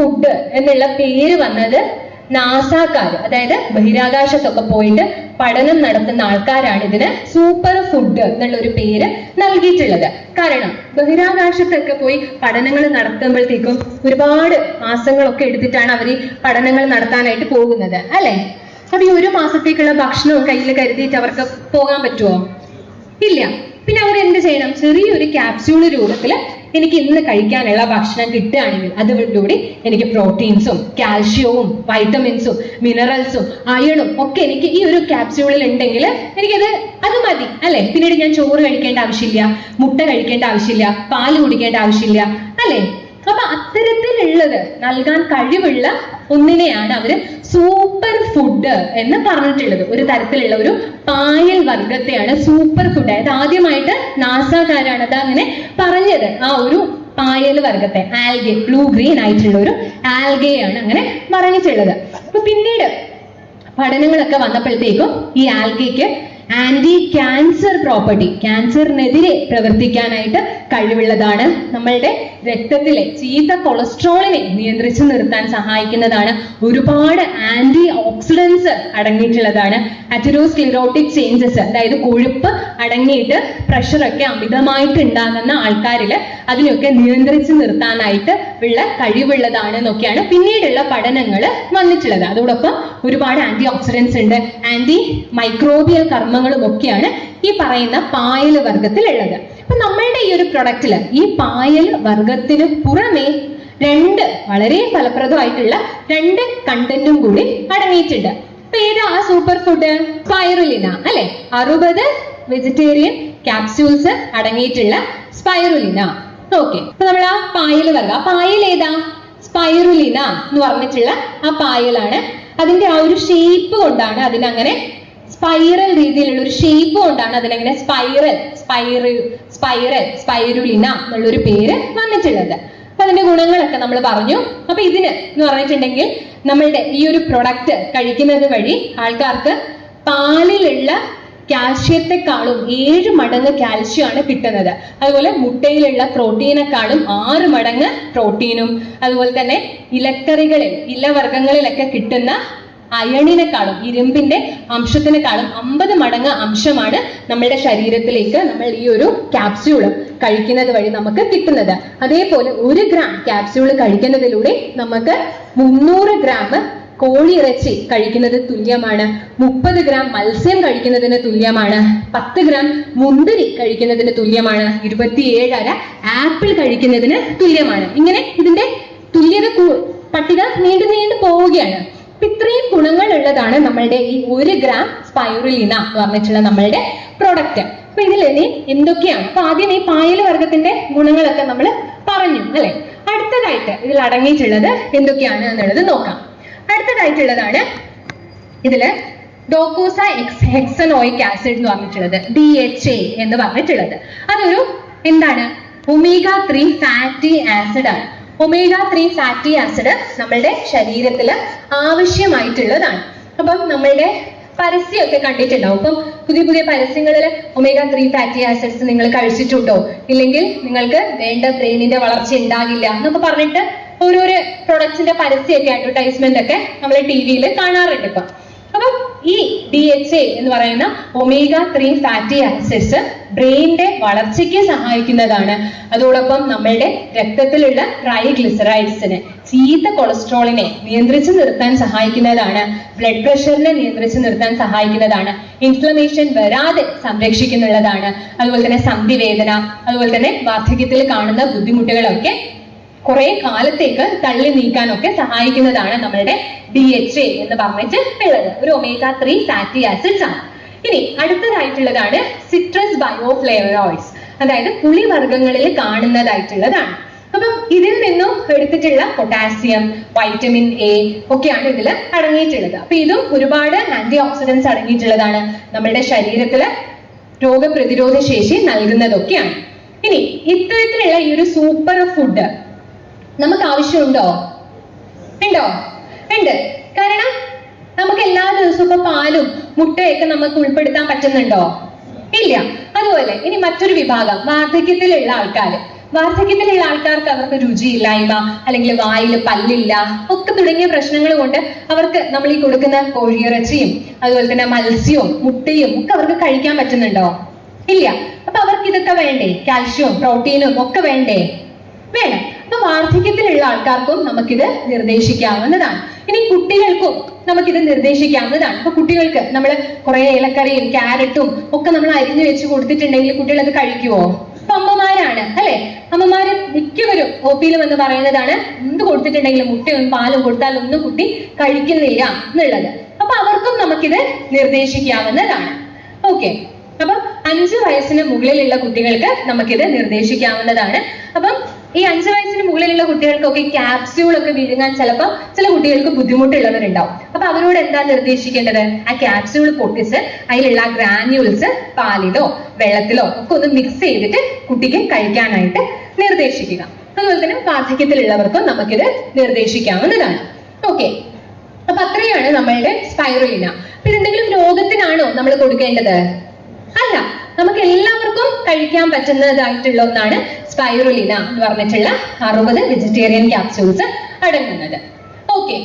Food എന്നുള്ള പേര് വന്നത് നാസാക്കാർ അതായത് ബഹിരാകാശത്തൊക്കെ പോയിട്ട് പഠനം നടത്തുന്ന ആൾക്കാരാണ് ഇതിന് സൂപ്പർ ഫുഡ് എന്നുള്ള ഒരു പേര് നൽകിയിട്ടുള്ളത്. കാരണം ബഹിരാകാശത്തൊക്കെ പോയി പഠനങ്ങൾ നടത്തുമ്പോഴത്തേക്കും ഒരുപാട് മാസങ്ങളൊക്കെ എടുത്തിട്ടാണ് അവർ ഈ പഠനങ്ങൾ നടത്താനായിട്ട് പോകുന്നത് അല്ലെ? അപ്പൊ ഈ ഒരു മാസത്തേക്കുള്ള ഭക്ഷണവും കയ്യിൽ കരുതിയിട്ട് അവർക്ക് പോകാൻ പറ്റുമോ ഇല്ല. പിന്നെ അവർ എന്ത് ചെയ്യണം? ചെറിയൊരു ക്യാപ്സ്യൂൾ രൂപത്തിൽ എനിക്ക് ഇന്ന് കഴിക്കാനുള്ള ഭക്ഷണം കിട്ടുകയാണെങ്കിൽ അതിലൂടെ എനിക്ക് പ്രോട്ടീൻസും കാൽഷ്യവും വൈറ്റമിൻസും മിനറൽസും അയണും ഒക്കെ എനിക്ക് ഈ ഒരു ക്യാപ്സ്യൂളിൽ ഉണ്ടെങ്കിൽ എനിക്കത് അത് മതി അല്ലെ? പിന്നീട് ഞാൻ ചോറ് കഴിക്കേണ്ട ആവശ്യമില്ല മുട്ട കഴിക്കേണ്ട ആവശ്യമില്ല പാൽ കുടിക്കേണ്ട ആവശ്യമില്ല അല്ലെ? അപ്പൊ അത്തരത്തിലുള്ളത് നൽകാൻ കഴിവുള്ള ഒന്നിനെയാണ് അവർ സൂപ്പർ ഫുഡ് എന്ന് പറഞ്ഞിട്ടുള്ളത്. ഒരു തരത്തിലുള്ള ഒരു പായൽ വർഗത്തെയാണ് സൂപ്പർ ഫുഡ് അതായത് ആദ്യമായിട്ട് നാസാകാരാണ് അത് അങ്ങനെ പറഞ്ഞത്. ആ ഒരു പായൽ വർഗത്തെ ആൽഗെ ബ്ലൂ ഗ്രീൻ ആയിട്ടുള്ള ഒരു ആൽഗയാണ് അങ്ങനെ പറഞ്ഞിട്ടുള്ളത്. അപ്പൊ പിന്നീട് പഠനങ്ങളൊക്കെ വന്നപ്പോഴത്തേക്കും ഈ ആൽഗയ്ക്ക് ആന്റി ക്യാൻസർ പ്രോപ്പർട്ടി ക്യാൻസറിനെതിരെ പ്രവർത്തിക്കാനായിട്ട് കഴിവുള്ളതാണ്. നമ്മളുടെ രക്തത്തിലെ ചീത്ത കൊളസ്ട്രോളിനെ നിയന്ത്രിച്ചു നിർത്താൻ സഹായിക്കുന്നതാണ്. ഒരുപാട് ആന്റി ഓക്സിഡൻസ് അടങ്ങിയിട്ടുള്ളതാണ്. അറ്ററോസ്ക്ലിറോട്ടിക് ചേഞ്ചസ് അതായത് കൊഴുപ്പ് അടങ്ങിയിട്ട് പ്രഷറൊക്കെ അമിതമായിട്ട് ഉണ്ടാകുന്ന ആൾക്കാരിൽ അതിനെയൊക്കെ നിയന്ത്രിച്ചു നിർത്താനായിട്ട് ഉള്ള കഴിവുള്ളതാണ് എന്നൊക്കെയാണ് പിന്നീടുള്ള പഠനങ്ങൾ വന്നിട്ടുള്ളത്. അതോടൊപ്പം ഒരുപാട് ആന്റി ഓക്സിഡൻസ് ഉണ്ട്. ആന്റി മൈക്രോബിയൽ കർമ്മങ്ങളും ഒക്കെയാണ് ഈ പറയുന്ന പായൽ വർഗത്തിലുള്ളത് അപ്പൊ നമ്മളുടെ ഈ ഒരു പ്രൊഡക്റ്റിൽ ഈ പായൽ വർഗത്തിന് പുറമെ രണ്ട് വളരെ ഫലപ്രദമായിട്ടുള്ള രണ്ട് കണ്ടന്റും കൂടി അടങ്ങിയിട്ടുണ്ട്. അപ്പൊ ഏതാ ആ സൂപ്പർ ഫുഡ് സ്പൈറുലിന അല്ലെ? അറുപത് വെജിറ്റേറിയൻ ക്യാപ്സ്യൂൾസ് അടങ്ങിയിട്ടുള്ള സ്പൈറുലിന ഓക്കെ അപ്പൊ നമ്മൾ ആ പായൽ വർഗം ആ പായൽ ഏതാ? സ്പൈറുലിന എന്ന് പറഞ്ഞിട്ടുള്ള ആ പായലാണ് അതിന്റെ ആ ഒരു ഷേപ്പ് കൊണ്ടാണ് അതിനങ്ങനെ സ്പൈറൽ രീതിയിലുള്ള ഒരു ഷേപ്പ് കൊണ്ടാണ് അതിനെങ്ങനെ സ്പൈറൽ സ്പൈറൽ സ്പൈറൽ സ്പൈരുലിന എന്നുള്ളൊരു പേര് വന്നിട്ടുള്ളത്. അപ്പൊ അതിന്റെ ഗുണങ്ങളൊക്കെ നമ്മൾ പറഞ്ഞു. അപ്പൊ ഇതിന് എന്ന് പറഞ്ഞിട്ടുണ്ടെങ്കിൽ നമ്മളുടെ ഈ ഒരു പ്രൊഡക്റ്റ് കഴിക്കുന്നത് വഴി ആൾക്കാർക്ക് പാലിലുള്ള കാൽഷ്യത്തെക്കാളും ഏഴ് മടങ്ങ് കാൽഷ്യം ആണ് കിട്ടുന്നത്. അതുപോലെ മുട്ടയിലുള്ള പ്രോട്ടീനെക്കാളും ആറ് മടങ്ങ് പ്രോട്ടീനും. അതുപോലെ തന്നെ ഇലക്കറികളിൽ ഇലവർഗങ്ങളിലൊക്കെ കിട്ടുന്ന അയണിനെക്കാളും ഇരുമ്പിന്റെ അംശത്തിനെക്കാളും അമ്പത് മടങ്ങ് അംശമാണ് നമ്മുടെ ശരീരത്തിലേക്ക് നമ്മൾ ഈ ഒരു ക്യാപ്സ്യൂൾ കഴിക്കുന്നത് വഴി നമുക്ക് കിട്ടുന്നത്. അതേപോലെ ഒരു ഗ്രാം ക്യാപ്സ്യൂൾ കഴിക്കുന്നതിലൂടെ നമുക്ക് മുന്നൂറ് ഗ്രാം കോഴിയിറച്ചി കഴിക്കുന്നത് തുല്യമാണ്. മുപ്പത് ഗ്രാം മത്സ്യം കഴിക്കുന്നതിന് തുല്യമാണ്. പത്ത് ഗ്രാം മുന്തിരി കഴിക്കുന്നതിന് തുല്യമാണ്. ഇരുപത്തിയേഴര ആപ്പിൾ കഴിക്കുന്നതിന് തുല്യമാണ്. ഇങ്ങനെ ഇതിന്റെ തുല്യത പട്ടിക നീണ്ടു നീണ്ടു പോവുകയാണ്. അപ്പൊ ഇത്രയും ഗുണങ്ങൾ ഉള്ളതാണ് നമ്മളുടെ ഈ ഒരു ഗ്രാം സ്പൈറുലിന എന്ന് പറഞ്ഞിട്ടുള്ള നമ്മളുടെ പ്രൊഡക്റ്റ് അപ്പൊ ഇതിൽ ഇനി എന്തൊക്കെയാണ്? അപ്പൊ ആദ്യം ഈ പായൽ വർഗത്തിന്റെ ഗുണങ്ങളൊക്കെ നമ്മൾ പറഞ്ഞു അല്ലെ? അടുത്തതായിട്ട് ഇതിൽ അടങ്ങിയിട്ടുള്ളത് എന്തൊക്കെയാണ് എന്നുള്ളത് നോക്കാം. അടുത്തതായിട്ടുള്ളതാണ് ഇതിൽ ഡോക്കോസ ഹെക്സനോയിക് ആസിഡ് എന്ന് പറഞ്ഞിട്ടുള്ളത് ഡി എച്ച് എ എന്ന് പറഞ്ഞിട്ടുള്ളത്. അതൊരു എന്താണ്? ഒമേഗ ത്രീ ഫാറ്റി ആസിഡ് ആണ്. ഒമേഗ ത്രീ ഫാറ്റി ആസിഡ് നമ്മളുടെ ശരീരത്തിൽ ആവശ്യമായിട്ടുള്ളതാണ്. അപ്പം നമ്മളുടെ പരസ്യമൊക്കെ കണ്ടിട്ടുണ്ടാവും. ഇപ്പം പുതിയ പുതിയ പരസ്യങ്ങളിൽ ഒമേഗ ത്രീ ഫാറ്റി ആസിഡ്സ് നിങ്ങൾ കഴിച്ചിട്ടുണ്ടോ? ഇല്ലെങ്കിൽ നിങ്ങൾക്ക് വേണ്ട ബ്രെയിനിന്റെ വളർച്ച ഉണ്ടാകില്ല എന്നൊക്കെ പറഞ്ഞിട്ട് ഓരോരോ പ്രൊഡക്ട്സിന്റെ പരസ്യമൊക്കെ അഡ്വർടൈസ്മെന്റ് ഒക്കെ നമ്മൾ ടി വിയിൽ കാണാറുണ്ട് ഇപ്പം. ഈ ഡി എച്ച് എ എന്ന് പറയുന്ന ഒമേഗ ത്രീ ഫാറ്റി ആസിഡ്സ് ബ്രെയിനിന്റെ വളർച്ചയ്ക്ക് സഹായിക്കുന്നതാണ്. അതോടൊപ്പം നമ്മളുടെ രക്തത്തിലുള്ള ട്രൈഗ്ലിസറൈഡ്സിന് ചീത്ത കൊളസ്ട്രോളിനെ നിയന്ത്രിച്ചു നിർത്താൻ സഹായിക്കുന്നതാണ്. ബ്ലഡ് പ്രഷറിനെ നിയന്ത്രിച്ചു നിർത്താൻ സഹായിക്കുന്നതാണ്. ഇൻഫ്ലമേഷൻ വരാതെ സംരക്ഷിക്കുന്നുള്ളതാണ്. അതുപോലെ തന്നെ സന്ധിവേദന അതുപോലെ തന്നെ വാർദ്ധക്യത്തിൽ കാണുന്ന ബുദ്ധിമുട്ടുകളൊക്കെ കുറെ കാലത്തേക്ക് തള്ളി നീക്കാനൊക്കെ സഹായിക്കുന്നതാണ് നമ്മളുടെ ഡി എച്ച് എ എന്ന് പറഞ്ഞിട്ട് ഉള്ളത്. ഒരു ഒമേഗ ത്രീ ഫാറ്റി ആസിഡ്സ് ആണ്. ഇനി അടുത്തതായിട്ടുള്ളതാണ് സിട്രസ് ബയോഫ്ലേവറോയിഡ്സ് അതായത് പുളി പുളിവർഗങ്ങളിൽ കാണുന്നതായിട്ടുള്ളതാണ്. അപ്പം ഇതിൽ നിന്നും എടുത്തിട്ടുള്ള പൊട്ടാസ്യം വൈറ്റമിൻ എ ഒക്കെയാണ് ഇതിൽ അടങ്ങിയിട്ടുള്ളത്. അപ്പൊ ഇതും ഒരുപാട് ആന്റി ഓക്സിഡൻസ് അടങ്ങിയിട്ടുള്ളതാണ് നമ്മുടെ ശരീരത്തിൽ രോഗപ്രതിരോധ ശേഷി നൽകുന്നതൊക്കെയാണ്. ഇനി ഇത്തരത്തിലുള്ള ഈ ഒരു സൂപ്പർ ഫുഡ് നമുക്ക് ആവശ്യമുണ്ടോ ഉണ്ടോ? ഉണ്ട്. കാരണം നമുക്ക് എല്ലാ ദിവസവും ഇപ്പൊ പാലും മുട്ടയൊക്കെ നമുക്ക് ഉൾപ്പെടുത്താൻ പറ്റുന്നുണ്ടോ? ഇല്ല. അതുപോലെ ഇനി മറ്റൊരു വിഭാഗം വാർദ്ധക്യത്തിലുള്ള ആൾക്കാർ വാർദ്ധക്യത്തിലുള്ള ആൾക്കാർക്ക് അവർക്ക് രുചിയില്ലായ്മ അല്ലെങ്കിൽ വായിൽ പല്ലില്ല ഒക്കെ തുടങ്ങിയ പ്രശ്നങ്ങൾ കൊണ്ട് അവർക്ക് നമ്മൾ ഈ കൊടുക്കുന്ന കോഴിയിറച്ചിയും അതുപോലെ തന്നെ മത്സ്യവും മുട്ടയും ഒക്കെ അവർക്ക് കഴിക്കാൻ പറ്റുന്നുണ്ടോ? ഇല്ല. അപ്പൊ അവർക്ക് ഇതൊക്കെ വേണ്ടേ? കാൽഷ്യവും പ്രോട്ടീനും ഒക്കെ വേണ്ടേ? വേണം. വാർദ്ധക്യത്തിലുള്ള ആൾക്കാർക്കും നമുക്കിത് നിർദ്ദേശിക്കാവുന്നതാണ്. ഇനി കുട്ടികൾക്കും നമുക്കിത് നിർദ്ദേശിക്കാവുന്നതാണ്. അപ്പൊ കുട്ടികൾക്ക് നമ്മൾ കുറെ ഇലക്കറിയും ക്യാരറ്റും ഒക്കെ നമ്മൾ അരിഞ്ഞു വെച്ച് കൊടുത്തിട്ടുണ്ടെങ്കിൽ കുട്ടികളത് കഴിക്കുവോ? അപ്പൊ അമ്മമാരാണ് അല്ലെ? അമ്മമാര് മിക്കവരും ഒ പിയിൽ വന്ന് പറയുന്നതാണ് എന്ത് കൊടുത്തിട്ടുണ്ടെങ്കിലും മുട്ടയും പാലും കൊടുത്താൽ ഒന്നും കുട്ടി കഴിക്കുന്നില്ല എന്നുള്ളത്. അപ്പൊ അവർക്കും നമുക്കിത് നിർദ്ദേശിക്കാവുന്നതാണ്. ഓക്കെ. അപ്പം അഞ്ച് വയസ്സിന് മുകളിലുള്ള കുട്ടികൾക്ക് നമുക്കിത് നിർദ്ദേശിക്കാവുന്നതാണ്. അപ്പം ഈ അഞ്ച് വയസ്സിന് മുകളിലുള്ള കുട്ടികൾക്കൊക്കെ ക്യാപ്സ്യൂൾ ഒക്കെ വിഴുങ്ങാൻ ചിലപ്പോൾ ചില കുട്ടികൾക്ക് ബുദ്ധിമുട്ടുള്ളവരുണ്ടാവും. അപ്പൊ അവരോട് എന്താ നിർദ്ദേശിക്കേണ്ടത്? ആ ക്യാപ്സ്യൂൾ പൊട്ടിച്ച് അതിലുള്ള ഗ്രാന്യൂൾസ് പാലിലോ വെള്ളത്തിലോ ഒക്കെ ഒന്ന് മിക്സ് ചെയ്തിട്ട് കുട്ടിക്ക് കഴിക്കാനായിട്ട് നിർദ്ദേശിക്കുക. അതുപോലെ തന്നെ വാർദ്ധക്യത്തിലുള്ളവർക്കും നമുക്കിത് നിർദ്ദേശിക്കാവുന്നതാണ്. ഓക്കെ അപ്പൊ അത്രയാണ് നമ്മളുടെ സ്പൈറുലിന അപ്പൊ ഇതെന്തെങ്കിലും രോഗത്തിനാണോ നമ്മൾ കൊടുക്കേണ്ടത്? നമുക്ക് എല്ലാവർക്കും കഴിക്കാൻ പറ്റുന്നതായിട്ടുള്ള ഒന്നാണ് സ്പൈറുലിന എന്ന് പറഞ്ഞിട്ടുള്ള അറുപത് വെജിറ്റേറിയൻ ക്യാപ്സ്യൂൾസ് അടങ്ങുന്നത്. ഓക്കെ